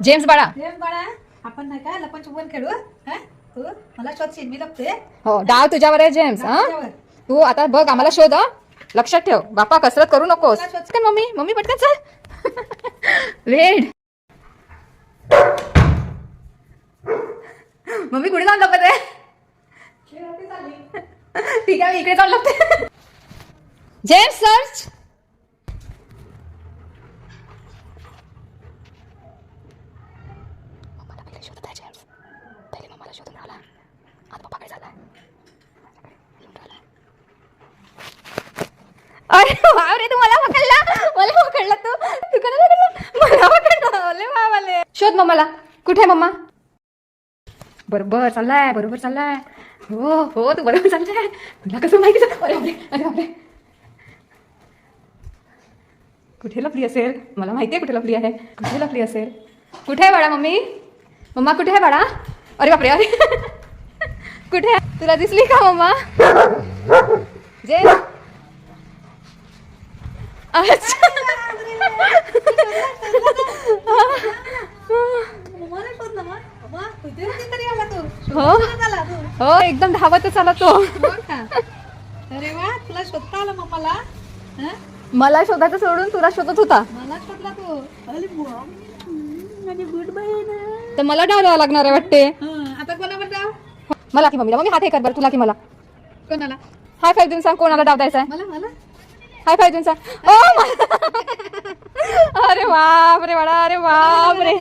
James बाळा. प्रेम बाळा आपण नाही का लपन खेळू हा? तू मला शोधशील मी लपते. हो डाव तुझ्यावर आहे जेम्स हा. तू आता बघ आम्हाला शोध? लक्षात ठेव. बापा कसरत करू नकोस. मम्मी मम्मी पटकन चल. वेड. मम्मी कुठे जाऊन लपत आहे. ठीक आहे मी इकडे जाऊन लपते. जेम्स सर्च मम्माला पहिले शोधत आहे जेम्स पहिले मम्माला शोधून राहिला आता पप्पाकडे झालाय. अरे वाव रे तू मला पकडला? मला पकडला तू? तू कोणाला पकडला? मला पकडला? अरे वाले शोध मम्माला. कुठे आहे मम्मा? बरोबर चाललाय बरोबर चाललाय. हो हो तू बरोबर चाललाय. तुला कसं माहिती? अरे बापरे अरे बापरे. कुठे लपली असेल? मला माहिती आहे कुठे लपली आहे. कुठे लपली असेल? कुठे आहे बाळा मम्मी? मम्मा कुठे आहे बाळा? अरे बापरे अरे. कुठे? तुला दिसली का मम्मा जे. हो. हो एकदम धावतच आला तो? अरे वा तुला शोधता आलं मग मला? मला शोधायचं सोडून तुला शोधत होता. मला शोधला तू. अरे बुवा. हम्म, माझी गुड बाय ना. तर मला डाव द्यावा लागणार आहे वाटते हं, आता कोणावर जाऊ मला की मम्मीला. मम्मी हात हे कर बरं तुला की मला. कोणाला? हाय फाय देऊन सांग कोणाला डाव द्यायचा आहे मला मला? हाय फाय देऊन सांग ओ मा- अरे बाप रे बाळा अरे बाप रे